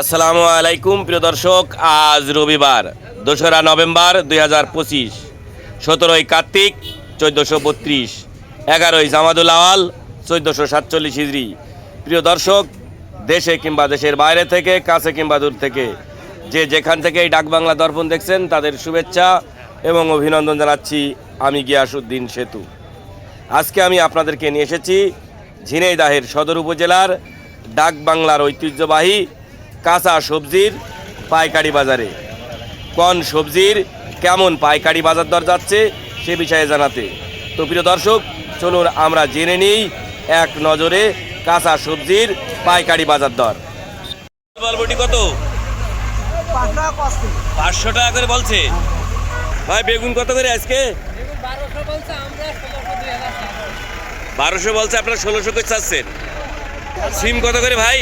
আসসালামু আলাইকুম, প্রিয় দর্শক, আজ রবিবার, দোসরা নভেম্বর দুই হাজার পঁচিশ, সতেরোই কার্তিক চোদ্দোশো বত্রিশ, এগারোই জামাদুল আওয়াল চোদ্দোশো সাতচল্লিশ হিজড়ি। প্রিয় দর্শক, দেশে কিংবা দেশের বাইরে থেকে, কাছে কিংবা দূর থেকে, যে যেখান থেকে এই ডাকবাংলা দর্পণ দেখছেন, তাদের শুভেচ্ছা এবং অভিনন্দন জানাচ্ছি আমি গিয়াসুদ্দিন সেতু। আজকে আমি আপনাদেরকে নিয়ে এসেছি ঝিনাইদাহের সদর উপজেলার ডাকবাংলার ঐতিহ্যবাহী কাঁচা সবজির পাইকারি বাজারে। কোন সবজির কেমন পাইকারি বাজার দর যাচ্ছে, সে বিষয়ে জানাতে। তো প্রিয় দর্শক, চলুন আমরা জেনে নিই এক নজরে কাঁচা সবজির পাইকারি বাজার দর। কত? পাঁচশো টাকা করে বলছে। ভাই, বেগুন কত করে আজকে? বারোশো বলছে আপনারা ষোলোশো করে চাচ্ছেন। সিম কত করে ভাই?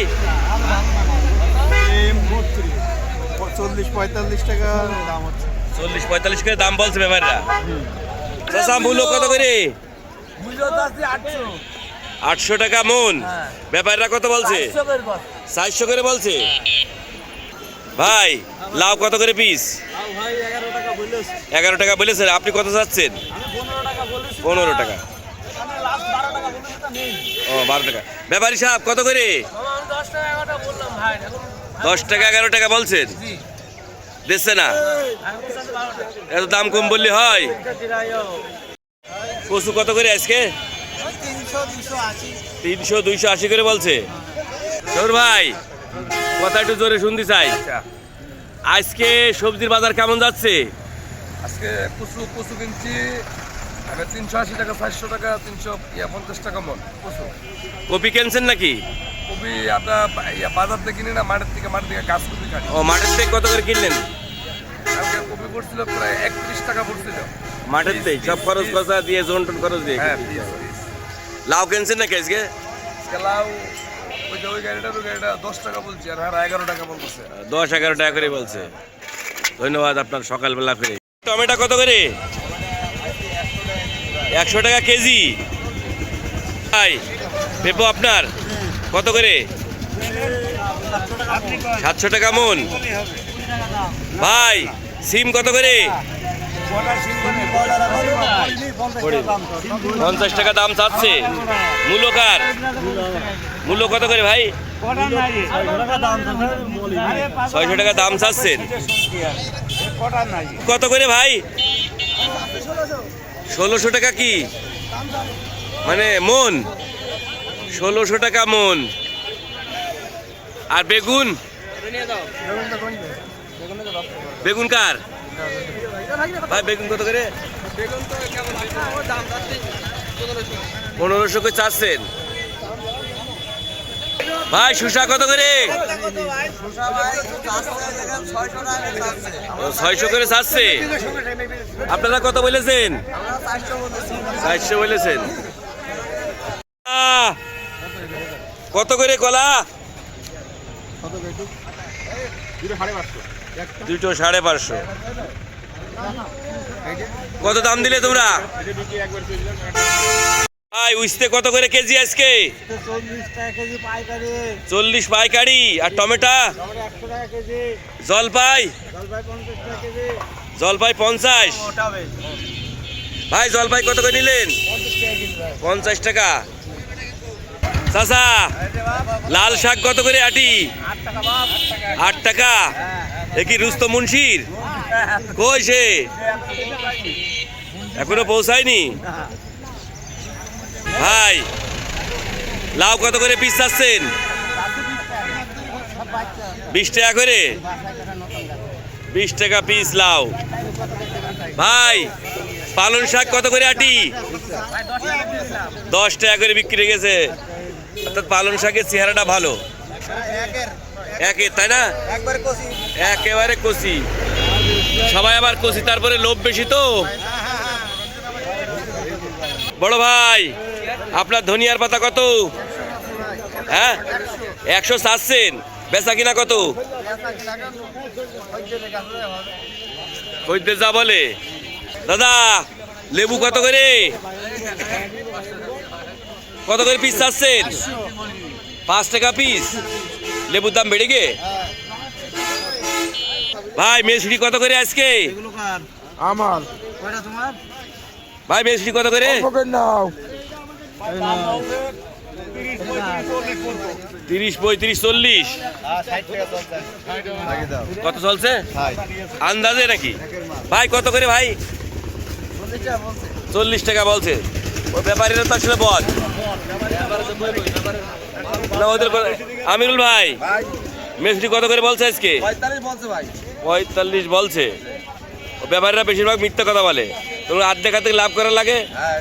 চল্লিশ পঁয়তাল্লিশ টাকা দাম হচ্ছে। চল্লিশ পঁয়তাল্লিশ করে দাম বলছে ব্যাপারটা চাষা মূল্য কত করে? আটশো টাকা মন ব্যাপারটা কত বলছে? চারশো করে বলছে। ভাই, লাউ কত করে পিস এগারো টাকা বলেছেন আপনি কত চাচ্ছেন? পনেরো টাকা। ও, বারো টাকা। ব্যাপারী সাহেব, কত করে? দশ টাকা, এগারো টাকা বলছেন? দিচ্ছে না? এত দাম কম বললে হয়? কচু কত করে আজকে? তিনশো দুইশো আশি করে বলছে। তোর ভাই কথা একটু জোরে শুনতে চাই। আজকে সবজির বাজার কেমন যাচ্ছে? আজকে কচু কচু কিনছি। তিনশো আশি টাকা চারশো টাকা তিনশো পঞ্চাশ টাকা মন কচু। কপি কিনছেন নাকি? কপি ইয়া বাজার থেকে কিনি না মাঠের থেকে মাঠের থেকে গাছ কপি খাই ও মাঠের থেকে কত করে কিনলেন? কালকে কপি পড়ছিল প্রায় একত্রিশ টাকা পড়ছিল। মাঠের থেকে সব খরচ খরচা দিয়ে জোন টোন খরচ দিয়ে হ্যাঁ লাউ কিনছেন আজকে? আজকে লাউ ওই যে ওই গাড়িটার ওই গাড়িটা দশ টাকা বলছি আর হ্যাঁ এগারো টাকা বলতেছে। দশ এগারো টাকা করে বলছে। ধন্যবাদ আপনার সকালবেলা ফিরে। টমেটো কত করে? একশো টাকা কেজি। ভাই পেপো আপনার? কত করে? সাতশো টাকা মন। ভাই, সিম কত করে? পঞ্চাশ টাকা দাম চাচ্ছে। মূল্য কার? মূল্য কত করে ভাই? ছয়শো টাকা দাম চাচ্ছেন কত করে ভাই? ষোলোশো টাকা কি? মানে মন? ষোলোশো টাকা মন। আর বেগুন? বেগুন কার? ভাই, বেগুন কত করে? পনেরোশো করে চাচ্ছেন ভাই সুসা কত করে? ছয়শো করে চাচ্ছে আপনারা কত বলেছেন? চারশো বলেছেন। কত করে কলা দুটো সাড়ে পাঁচশো। কত দাম দিলে তোমরা? ভাই উইস্তে কত করে কেজি আজকে? চল্লিশ পাইকারি। আর টমেটো? জলপাই? জলপাই পঞ্চাশ ভাই জলপাই কত করে নিলেন? পঞ্চাশ টাকা কেজি ভাই পঞ্চাশ টাকা চাচা, লাল শাক কত করে আটি? আট টাকা। বাপ আট টাকা এ কি রুস্ত মুন্সির? কই সে? এখনও পৌঁছায়নি? ভাই, লাউ কত করে পিস চাচ্ছেন? বিশ টাকা করে? বিশ টাকা পিস লাউ। ভাই পালন শাক কত করে আটি? দশ টাকা করে বিক্রি গেছে। অর্থাৎ পালন শাকের চেহারাটা ভালো। একে তাই না? একেবারে কষি। সবাই আবার কষি তারপরে লোভ বেশি তো? বড় ভাই আপনার ধনিয়ার পাতা কত? হ্যাঁ? একশো চাচ্ছেন বেচা কিনা কত? যা বলে। দাদা লেবু কত করে? কত করে পিস চাচ্ছেন? পাঁচ টাকা পিস লেবুর দাম বেড়ে গে ভাই মেসিটি কত করে আজকে? আমার। ভাই মেসিটি কত করে? তিরিশ পঁয়ত্রিশ চল্লিশ। কত চলছে? আন্দাজে নাকি? ভাই কত করে ভাই? চল্লিশ টাকা বলছে। ব্যাপারীরা তো আসলে বদ। না ওদের আমিরুল ভাই মেসিটি কত করে বলছে আজকে? পঁয়তাল্লিশ বলছে ব্যাপারীরা বেশিরভাগ মিথ্যা কথা বলে। তোমরা আর্ধেক আর্ধেক লাভ করার লাগে? হ্যাঁ